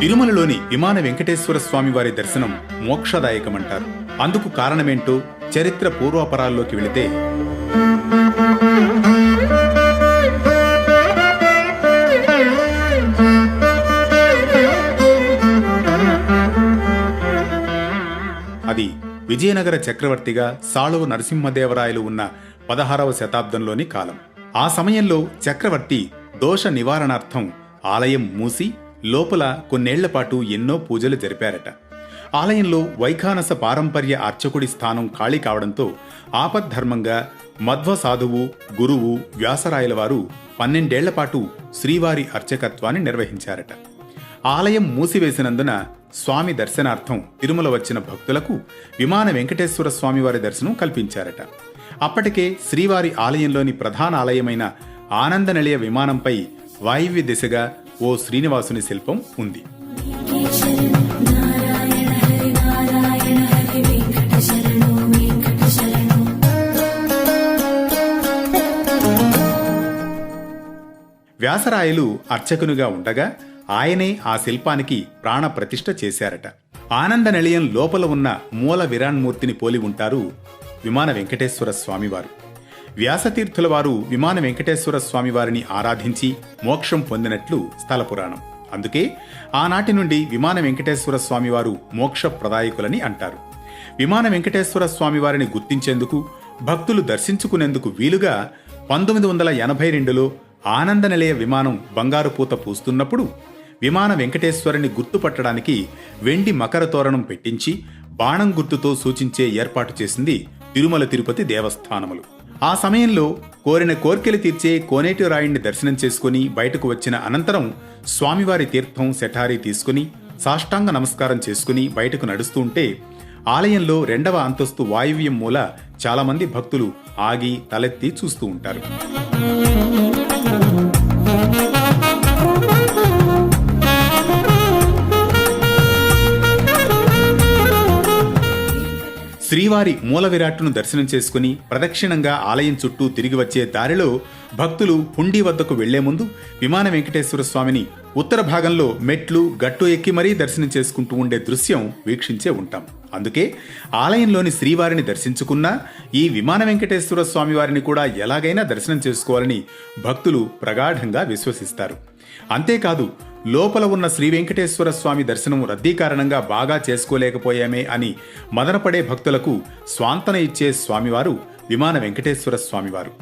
తిరుమలలోని విమాన వెంకటేశ్వర స్వామి వారి దర్శనం మోక్షదాయకమంటారు. అందుకు కారణమేంటో చరిత్ర పూర్వాపరాల్లోకి వెళితే అది విజయనగర చక్రవర్తిగా సాళువు నరసింహదేవరాయలు ఉన్న పదహారవ శతాబ్దంలోని కాలం. ఆ సమయంలో చక్రవర్తి దోష నివారణార్థం ఆలయం మూసి లోపల కొన్నేళ్ళపాటు ఎన్నో పూజలు జరిపారట. ఆలయంలో వైఖానస పారంపర్య అర్చకుడి స్థానం ఖాళీ కావడంతో ఆపద్ధర్మంగా మధ్వ సాధువు గురువు వ్యాసరాయల వారు పన్నెండేళ్ళపాటు శ్రీవారి అర్చకత్వాన్ని నిర్వహించారట. ఆలయం మూసివేసినందున స్వామి దర్శనార్థం తిరుమల వచ్చిన భక్తులకు విమాన వెంకటేశ్వర స్వామివారి దర్శనం కల్పించారట. అప్పటికే శ్రీవారి ఆలయంలోని ప్రధాన ఆలయమైన ఆనంద నిలయ విమానంపై వాయువ్య దిశగా ఓ శ్రీనివాసుని శిల్పం ఉంది. వ్యాసరాయలు అర్చకునిగా ఉండగా ఆయనే ఆ శిల్పానికి ప్రాణ ప్రతిష్ఠ చేశారట. ఆనంద నిలయం లోపల ఉన్న మూల విరాన్మూర్తిని పోలి ఉంటారు విమాన వెంకటేశ్వర స్వామివారు. వ్యాసతీర్థుల వారు విమాన వెంకటేశ్వర స్వామివారిని ఆరాధించి మోక్షం పొందినట్లు స్థల పురాణం. అందుకే ఆనాటి నుండి విమాన వెంకటేశ్వర స్వామివారు మోక్ష ప్రదాయకులని అంటారు. విమాన వెంకటేశ్వర స్వామివారిని గుర్తించేందుకు భక్తులు దర్శించుకునేందుకు వీలుగా పంతొమ్మిది వందల ఎనభై రెండులో ఆనంద నిలయ విమానం బంగారు పూత పూస్తున్నప్పుడు విమాన వెంకటేశ్వరుని గుర్తుపట్టడానికి వెండి మకర తోరణం పెట్టించి బాణం గుర్తుతో సూచించే ఏర్పాటు చేసింది తిరుమల తిరుపతి దేవస్థానములు. ఆ సమయంలో కోరిన కోర్కెలు తీర్చే కోనేటి రాయుణ్ణి దర్శనం చేసుకుని బయటకు వచ్చిన అనంతరం స్వామివారి తీర్థం శఠారీ తీసుకుని సాష్టాంగ నమస్కారం చేసుకుని బయటకు నడుస్తూ ఉంటే ఆలయంలో రెండవ అంతస్తు వాయువ్యం మూల చాలామంది భక్తులు ఆగి తలెత్తి చూస్తూ ఉంటారు. శ్రీవారి మూల విరాట్ను దర్శనం చేసుకుని ప్రదక్షిణంగా ఆలయం చుట్టూ తిరిగి వచ్చే దారిలో భక్తులు హుండీ వద్దకు వెళ్ళే ముందు విమాన వెంకటేశ్వర స్వామిని ఉత్తర భాగంలో మెట్లు గట్టు ఎక్కి మరీ దర్శనం చేసుకుంటూ ఉండే దృశ్యం వీక్షించే ఉంటాం. అందుకే ఆలయంలోని శ్రీవారిని దర్శించుకున్నా ఈ విమాన వెంకటేశ్వర స్వామి వారిని కూడా ఎలాగైనా దర్శనం చేసుకోవాలని భక్తులు ప్రగాఢంగా విశ్వసిస్తారు. అంతేకాదు లోపల ఉన్న శ్రీ వెంకటేశ్వర స్వామి దర్శనం రద్దీ కారణంగా బాగా చేసుకోలేకపోయామే అని మదనపడే భక్తులకు స్వాంతన ఇచ్చే స్వామివారు విమాన వెంకటేశ్వర స్వామివారు.